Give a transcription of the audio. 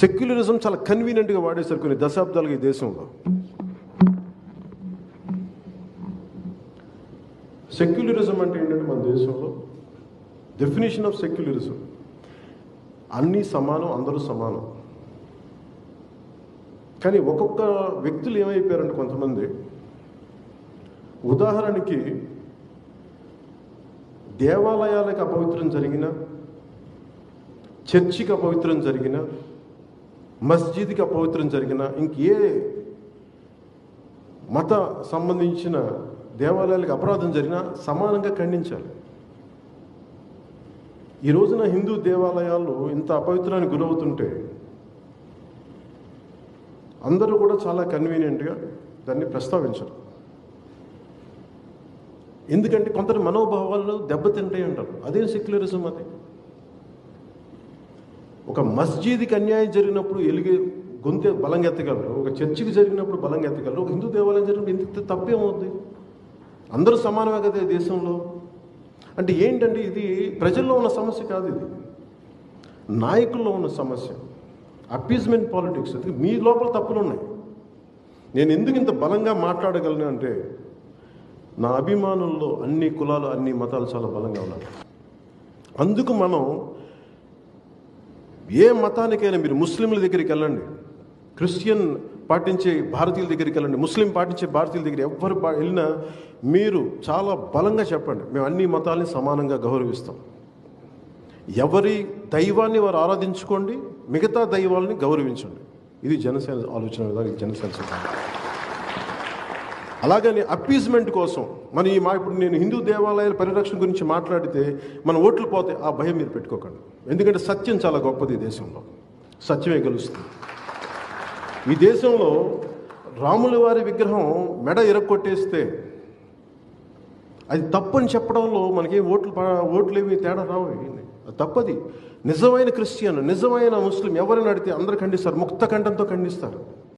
Secularism చాలా కన్వీనియంట్గా వాడేశారు కొన్ని దశాబ్దాలుగా ఈ దేశంలో. సెక్యులరిజం అంటే ఏంటంటే మన దేశంలో డెఫినేషన్ ఆఫ్ సెక్యులరిజం అన్నీ సమానం అందరూ సమానం. కానీ ఒక్కొక్క వ్యక్తులు ఏమైపోయారంటే కొంతమంది. ఉదాహరణకి దేవాలయాలకు అపవిత్రం జరిగిన చర్చికి అపవిత్రం జరిగిన మస్జిద్కి అపవిత్రం జరిగినా ఇంకే మత సంబంధించిన దేవాలయాలకు అపరాధం జరిగినా సమానంగా ఖండించాలి. ఈ రోజున హిందూ దేవాలయాల్లో ఇంత అపవిత్రానికి గురవుతుంటే అందరూ కూడా చాలా కన్వీనియంట్గా దాన్ని ప్రస్తావించరు. ఎందుకంటే కొందరు మనోభావాలు దెబ్బతింటాయి అంటారు. అదే సెక్యులరిజం అది. ఒక మస్జిద్కి అన్యాయం జరిగినప్పుడు ఎలిగే గొంతె బలంగా ఎత్తగలరు. ఒక చర్చికి జరిగినప్పుడు బలంగా ఎత్తగలరు. ఒక హిందూ దేవాలయం జరిగినప్పుడు ఇంత తప్పేమవుద్ది? అందరూ సమానమే కదా దేశంలో? అంటే ఏంటంటే ఇది? ప్రజల్లో ఉన్న సమస్య కాదు ఇది. నాయకుల్లో ఉన్న సమస్య. అపీజ్మెంట్ పాలిటిక్స్ మీ లోపల తప్పులు ఉన్నాయి నేను ఎందుకు ఇంత బలంగా మాట్లాడగలను అంటే నా అభిమానుల్లో అన్ని కులాలు అన్ని మతాలు చాలా బలంగా ఉన్నాయి అందుకు మనం ఏ మతానికైనా మీరు ముస్లింల దగ్గరికి వెళ్ళండి. క్రిస్టియన్ పాటించే భారతీయుల దగ్గరికి వెళ్ళండి. ముస్లిం పాటించే భారతీయుల దగ్గర ఎవ్వరు వెళ్ళినా మీరు చాలా బలంగా చెప్పండి. మేము అన్ని మతాల్ని సమానంగా గౌరవిస్తాం. ఎవరి దైవాన్ని వారు ఆరాధించుకోండి మిగతా దైవాలని గౌరవించండి. ఇది జనసేన ఆలోచన విధానం జనసేన సిద్ధాంతం. అలాగని అప్పీజ్మెంట్ కోసం మన ఈ మా ఇప్పుడు నేను హిందూ దేవాలయాల పరిరక్షణ గురించి మాట్లాడితే మన ఓట్లు పోతే ఆ భయం మీరు పెట్టుకోకండి. ఎందుకంటే సత్యం చాలా గొప్పది ఈ దేశంలో. సత్యమే గెలుస్తుంది. ఈ దేశంలో రాముల వారి విగ్రహం మెడ ఇరక్కొట్టేస్తే అది తప్పని చెప్పడంలో మనకి ఓట్లు ఓట్లు ఏమి తేడా రావు. అది తప్పది. నిజమైన క్రిస్టియన్ నిజమైన ముస్లిం ఎవరిని అడిగితే అందరు ఖండిస్తారు. ముక్త ఖండంతో ఖండిస్తారు.